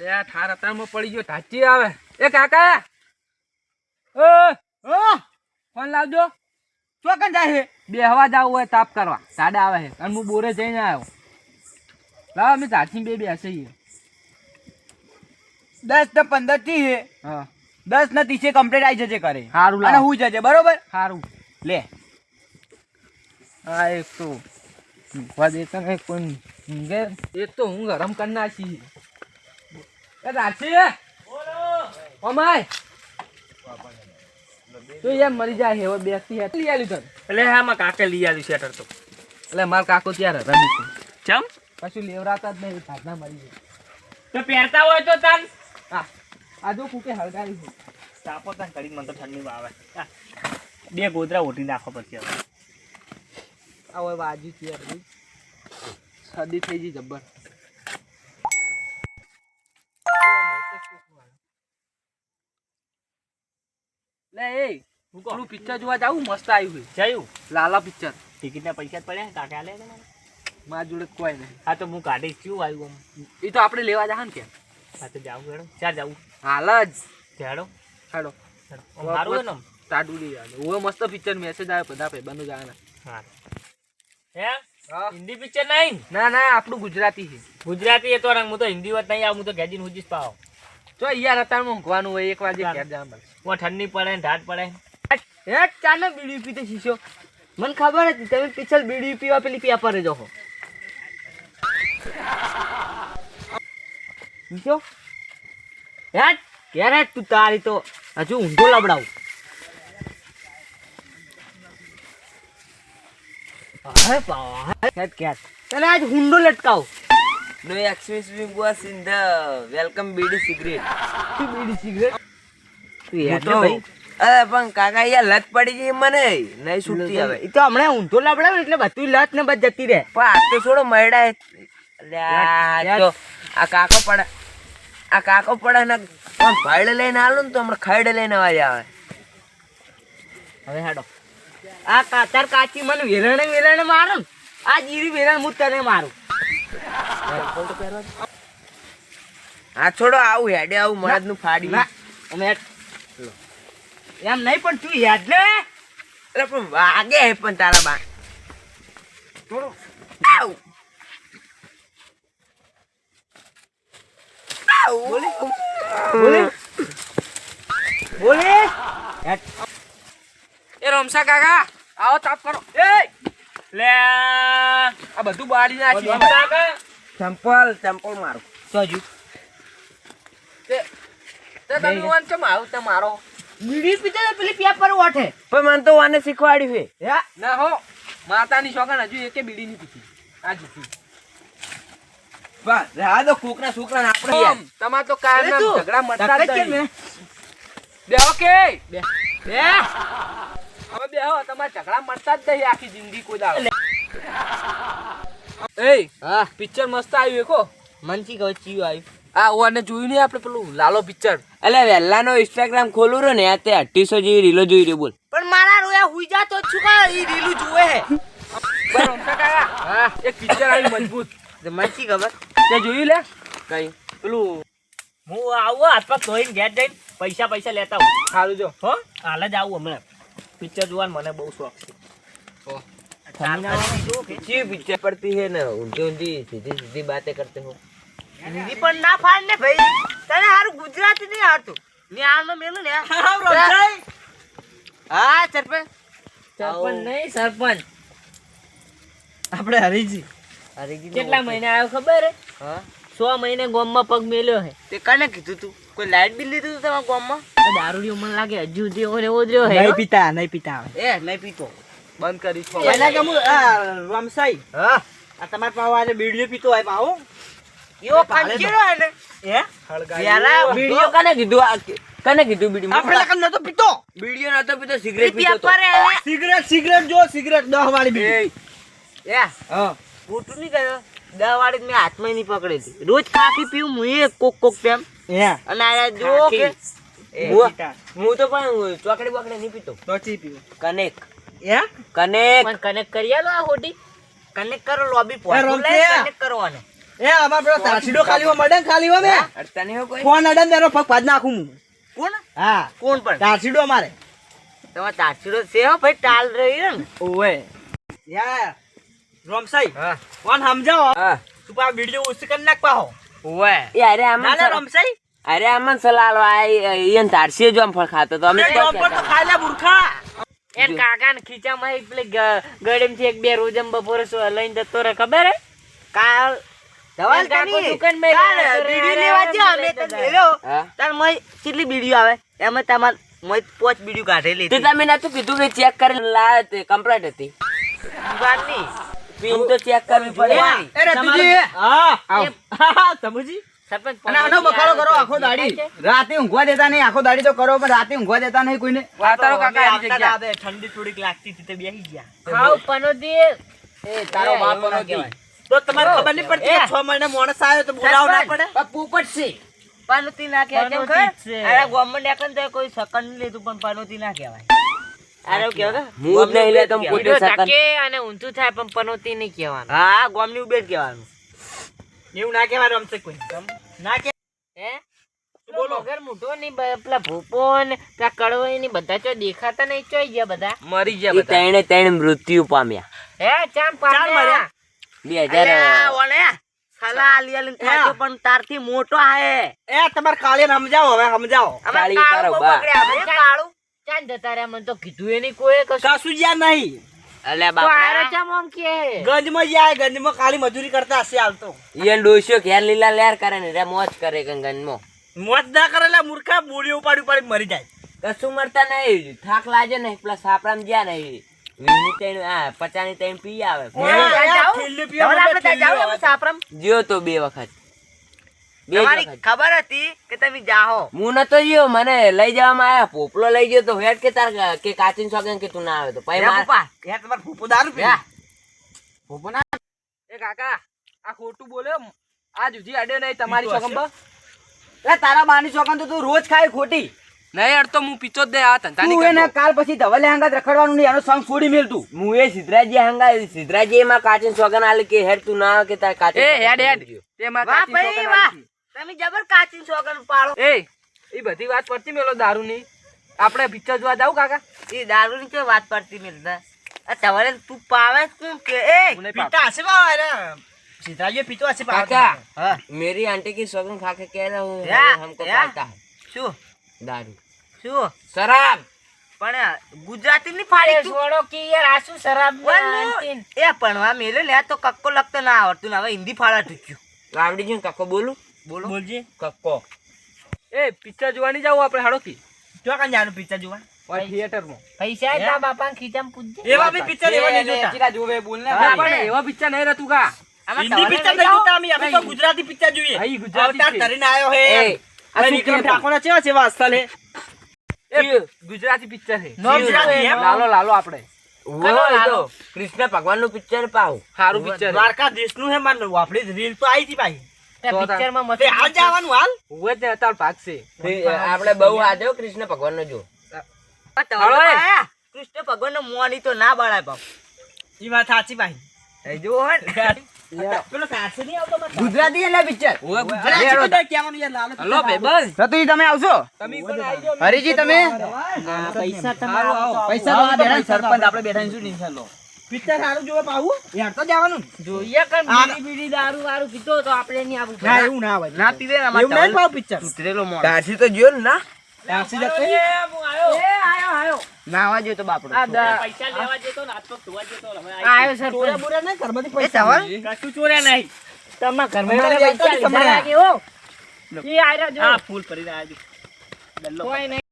લે આ થાર અતારમાં પડી ગયો ઢાચી આવે. એ કાકા! ઓ ઓ ફોન લાવજો. ચોકન જાય છે બે હવા હોય તાપ કરવા. સાડા આવે છે અને હું બોરે જઈને આવ્યો. લાવ અમે ઢાચી બે બેસી દસ ને પંદરથી છે હા. દસ ને ત્રીસે કમ્પ્લીટ આવી જજે કરે સારું અને હું જજે બરોબર? સારું લે. હા એક તો ઊંઘવા દેતા કોઈ ઊંઘે. એક તો હું ગરમ કરી નાખી. એ રાશી ઓમાય. તું એમ મરી જાય હવે બેસી હે. લઈ આલી તને. એટલે હા માં કાકે લઈ આલી શેટર તો. એટલે માર કાકો ત્યારે રમી છે. ચમ? કશું લેવરાતા જ નહીં ભાગના મરી જાય તો પહેરતા હોય તો તાન. હા. આ જો કુકે હળગાવી છે. તાપો તાન કડી મને તો ઠંડી આવે. બે ગોદરા ઓઢી નાખો પછી હવે. આ હોય બાજુ છે સદી થઈ ગઈ જબ્બર. પેલું પિક્ચર જોવા જાવું મસ્ત આવ્યું જયું? લાલા પિક્ચર ટિકિટના પૈસા જ પડ્યા કાકે આલે મારા જોડે કોઈ નહીં. હા તો હું કાઢીશ ક્યુ આવ્યું એ તો આપણે લેવા જાહ ને કે હા તો જાવું હેડો. ચાર જાવું હાલ જ. હેડો. હેડો. સારું ને? ટાડુડી યાર ઓવે મસ્ત પિક્ચર મેસેજ આવ્યો બધા ભાઈબંધો જાણે હા. હે? હિન્દી પિક્ચર નહીં? ના ના આપણું ગુજરાતી છે. ગુજરાતી એ તો રંગ હું તો હિન્દી વાત નહીં આવું હું તો ગેજીન હુજીસ પાવ. તો યાર અત્યારે ઊંઘવાનું હોય એક વાગે ઘેર જવાનું ઠંડી પડે ને ઢાટ પડે હેટ ચાને બીડી પીતે શીશો? મને ખબર હતી તમે પિછલ બીડી પીવા પેલી પીવા પર જો શીશો? હેટ ક્યારે તું તારી તો હજુ ઊંધો લબડાવું? અરે બાવા હેટ કેટ તને આજ હુંડો લટકાવ. નો me was in the welcome BD cigarette. તું બીડી સિગરેટ? તું યાર ભાઈ? અરે પણ કાકા યાર લત પડી ગઈ મને. નહીં છૂટતી હવે. એ તો હમણાં ઊંધો લાવડાવે એટલે બધું લત ને બધ જતી રહે. પણ આ તો છોડો મરડા આ તો આ કાકો પડે આ કાકો પડે ને ભાઈડે લઈને આલું ને તો હમણાં ખાઈડે લઈને અવાજ આવે. હવે હાડો. આ કાતર કાચી મને વેલણે વેલણે મારો. આ જીરી વેલણ હું તને મારું. હા છોડો આવું હેડે આવું મળદનું ફાડી હેડ. એમ નહીં પણ તું યાદ લે અરે પણ વાગે હે પણ તારા બા થોડું આવ બોલે બોલે હેડ. એ રમસા કાકા આવો તાપ કરો એ લે આ બધું બાળી નાખ્યું કાકા ચંપલ ચંપલ મારું સોજુ તે તે તમે વાન ચમ આવ તે મારો બીડી પીતે તો પેલી પેપર ઓઠે. પણ મને તો વાને શીખવાડ્યું છે. હે? ના હો માતાની શોખન હજુ એકે બીડી ની પીતી આ જીતી વાહ હા તો છોકરા છોકરા આપણે તમાર તો કાયમ ઝઘડા મટતા જ નહીં. હે? બેહો બે. બે? હવે બેહો તમાર ઝઘડા મટતા જ નહીં આખી જિંદગી કોઈ દાડો. એ હા. પિક્ચર મસ્ત આવ્યું એકો મનસી કહો ચીયું આવ્યું. આ ઓને જોયું નહીં આપણે પેલું લાલો પિક્ચર એટલે વહેલાનો ઇન્સ્ટાગ્રામ ખોલું રહ્યો ને આ તે અઢીસો જેવી રીલો જોઈ રહ્યો બોલ. પણ મારા રોયા હુઈ જા છું કા એ રીલું જોવે હે હા. એક પિક્ચર આવી મજબૂત. મચી ખબર. તે જોયું લે? કઈ? પેલું હું આવું હાથ પગ ધોઈને ઘેર જઈને પૈસા પૈસા લેતા હું સારું જો. હો હાલ જ આવું હમણાં. પિક્ચર જોવાનું મને બહુ શોખ છે. ઓ પિક્ચર પડતી હે ને ઊંધી ઊંધી સીધી સીધી બાતે કરતે હું. હિન્દી પણ ના ફાડ ને ભાઈ. તને હારું ગુજરાતી નહીં આવડતું. ને આનો મેલું ને. હા સરપંચ. સરપંચ નહીં સરપંચ. આપણે હરીજી. હરીજી કેટલા મહિને આવ્યો ખબર હે? હા. સો મહિને ગોમમાં પગ મેલ્યો હે. તે કને કીધું તું? કોઈ લાઈટ બિલ લીધું તું તમારા ગોમમાં? દારૂડી મને લાગે હજુ સુધી એવો ને એવો જ રહ્યો હે નહીં પીતા નહીં પીતા એ નહીં પીતો. બંધ કરી છો એના કે હું રમસાઈ. હા. આ તમારા પાવ આજે બીડીઓ પીતો હોય પાવ એવો કંજેરો હે ને. હે? યાર વીડિયો કને કીધું આ કને કીધું બીડી? આપણે લગન નતો પીતો. વીડિયો નતો પીતો સિગરેટ પીતો તો સિગરેટ સિગરેટ જો સિગરેટ દહ વાળી બીડી. એ હા. ખોટું નહીં કર્યો દહ વાળી મેં હાથમાં નહીં પકડી હતી. રોજ કાફી પીવું હું એ કોક કોક તેમ. અને આ જો કે હું હું તો પણ ચોકડી બોકડી નહીં પીતો. તોચી પીવું? કનેક. એ કનેક. પણ કનેક્ટ કરી આલો આ હોટી કનેક્ટ કરો લોબી પોઈન્ટ. કનેક્ટ કરવાને. એ અમાર પેલો તાસીડો ખાલી હો ખાલી હો બે અડતા નહીં હો કોઈ? ફોન અડે તેનો પગ પાડ નાખું હું. કોણ? હા. કોણ પણ? તાસીડો અમારે તમારે તાચડો છે હો ભાઈ ટાલ રહી ને. ઓવે. યા રોમસાઈ હા. કોણ સમજાવો. હા. તું પા વિડિયો ઉસ કરી નાખ પાહો ઓવે. એ અરે આમાં ના ના સર- રોમસાઈ. અરે આમાં સલાલો આ ઈયન તારસીએ જો આમ ફળ ખાતો તો અમે તો ખાઈ લે એન કાકા ને ખીચામાં એક પેલી ગળેમથી એક બે રોજમ બપોરે સો- લઈને જતો રે ખબર હે? કાલ એન કાકો દુકાન રે, બીડી લેવા જો અમે તને જતા. તાર મય કેટલી બીડીઓ આવે? એમાં તમાર મય પાંચ બીડીઓ કાઢેલી તે તમે ના તો કીધું કે ચેક કરી લા તે કમ્પ્લીટ હતી. દુકાનની. પિન તો ચેક કરવી પડે. એ રતુજી. હા આવ. સમજી સરપંચ અને આનો બખાડો કરો આખો દાડી. રાતે ઊંઘવા દેતા નહીં આખો દાડી તો કરો પણ રાતે ઊંઘવા દેતા નહીં કોઈને. ઠંડી થોડીક લાગતી હતી બેસી ગયા. ખાવ પનોતી એ. તારો એ, બાપ તો તમારે ખબર નહીં પડતી છ મહિના માણસ આવ્યો તો બોલાવ ના પડે. પોપટ છે પનોતી ના કહેવાય. અરે ગોમમાં એકન તો કોઈ સકન લીધું પણ પાનોતી ના કહેવાય. અરે એવું કહેવાય કે? હું જ નહીં લેતો હું પોતે સકન. અને ઊંધું થાય પણ પનોતી નહીં કહેવાનું. હા ગોમની ઉભે કહેવાનું. એવું ના કહેવાય રમશે કોઈ. ના કે હે? બોલો. મગર મોટો ની પેલા ભૂપો ને પેલા કડવાઈ ની બધા ચો દેખાતા નહીં ચોઈ ગયા બધા. મરી ગયા બધા. ત્રણે ત્રણ મૃત્યુ પામ્યા. હે ચામ ચાલ પામ્યા. મર્યા. બે હજાર. ઓલે, સલાહ આલી આલીને પણ તારથી મોટો આયે. એ તમારે કાળીને સમજાવો હવે સમજાવો. અમાર કાળી કાળું તારો બહુ બા. બગડ્યા. અમે કાળું. ચાંદ જતા રહ્યા મને તો કીધું એ નહીં કોઈ કશું. કશું જ્યાં નહીં. અલ્યા બાપા ચામ આમ કે? ગંજમાં જાય ગંજમાં કાળી મજૂરી કરતા હશે હાલ તો. ઈયન ડોસ્યો ઘેર લીલા લેર કરે ને રે મોજ કરે કંગનમાં મોજ ના કરેલા મૂર્ખા બોડી ઉપાડી ઉપાડી મરી જાય. કશું મરતા નહીં થાક લાગે નહીં પેલા સાપરામ ગયા નહીં. પી જાઓ? તો બે વખત. ખબર હતી કે તમે જાહો? હું નતો ગયો મને લઈ જવામાં આવ્યા પોપલો લઈ ગયો તો હેડ કે તાર કે કાચીન સોગન કે તું ના આવે તો. પછી પપ્પા, યા તમારે ફૂફો દારૂ ના એ કાકા આ ખોટું બોલ્યો આ જુજી અડે નહીં તમારી શોખમ લે તારા બાની શોખમ તો તું રોજ ખાય ખોટી. નહીં અડતો હું પીતો જ દે આ ધંધા તું નહીં એને કરતો. કાલ પછી ધવલે આંગત રખડવાનું નહીં એનો સોંગ છોડી મેલ તું હું એ સિદ્ધરાજી હંગા સિદ્ધરાજી એમાં કાચીન સોગન આલે કે હેડ તું ના આવે કે તાર કાચીન એ સોગન હેડ હેડ ગયો. તેમાં વાહ કાચી ભાઈ, ચોકન વાહ. આલી. તમે જબર કાચી સોગન પાડો એ એ બધી વાત પડતી મેલો દારૂની આપણે પિક્ચર જોવા જાવ કાકા એ દારૂ ની કે વાત પડતી મિલતા આ તમારે તું પાવે જ કોણ કે એ હું નહીં પીતા હશે બાવા રે સીતાજી પીતો હશે પાવે કાકા. તમારે. હા मेरी आंटी की सोगन खा के कह रहा हूँ या, हमको या। पाता है શું દારૂ શું શરાબ પણ ગુજરાતી ની ફાડી છોડો કે યાર આ શું શરાબ એ પણ આ મેલે ને તો કક્કો લખતો ના આવડતું હવે હિન્દી ફાડા ઠૂક્યું આવડી ગયું કક્કો બોલું બોલો બોલજે કક્કો એ પિક્ચર જોવાની જાવ આપણે હાડો કી જો કાં જાનું પિક્ચર જોવા થિયેટરમાં પૈસા તા બાપા ખીચામ પૂજજે એવા બી પિક્ચર એવા નહીં જોતા ચીરા જોવે બોલ ને પણ એવા પિક્ચર નહીં રહેતું કા હિન્દી પિક્ચર નહીં જોતા અમે અમે તો ગુજરાતી પિક્ચર જોઈએ ભાઈ ગુજરાતી કરીને આવ્યો હે વિક્રમ ઠાકોરના હે ગુજરાતી પિક્ચર છે? લાલો લાલો આપણે. કૃષ્ણ ભગવાનનું પિક્ચર પાવ. સારું દ્વારકાધીશનું હે માનવું. રીલ તો આવી હતી ભાઈ. આપણે બહુ હાજર કૃષ્ણ ભગવાન નો જો. કૃષ્ણ ભગવાન નો મોની તો ના બળાય બાપ. એ વાત સાચી ભાઈ. એ જો ને. પેલો સાચી નહીં આવતો મારે. ગુજરાતી એટલે પિક્ચર? હલો તમે આવશો. હરીજી તમે? પૈસા. પૈસા તો સરપંચ આપણે બેઠા છું ને ઇન્શાલ્લાહ. પિક્ચર સારું જોવા પાવું? યાર તો જવાનું. જોઈએ કે બીડી બીડી દારૂ વાળું પીતો તો આપણે નહીં આવવું ના એવું ના હોય. ના પીવે ને એવું નહીં અમારે પાવ પિક્ચર. ઉતરેલો મોણ તારથી તો જોયો ને ના? જતો એ, આયો. આયો, આયો. ના તો બાપડો પૈસા લેવા જતો ને હાથ પગ ધોવા જતો હવે આયો સર ચોરા બોરા ના ઘરમાંથી પૈસા ધવલ કશું ચોર્યા નહીં તમા ઘરમાં પૈસા જ લીધા. લાગે, હો. એ આયરા જો. આ ફૂલ ભરીને આવજો કોઈ નહીં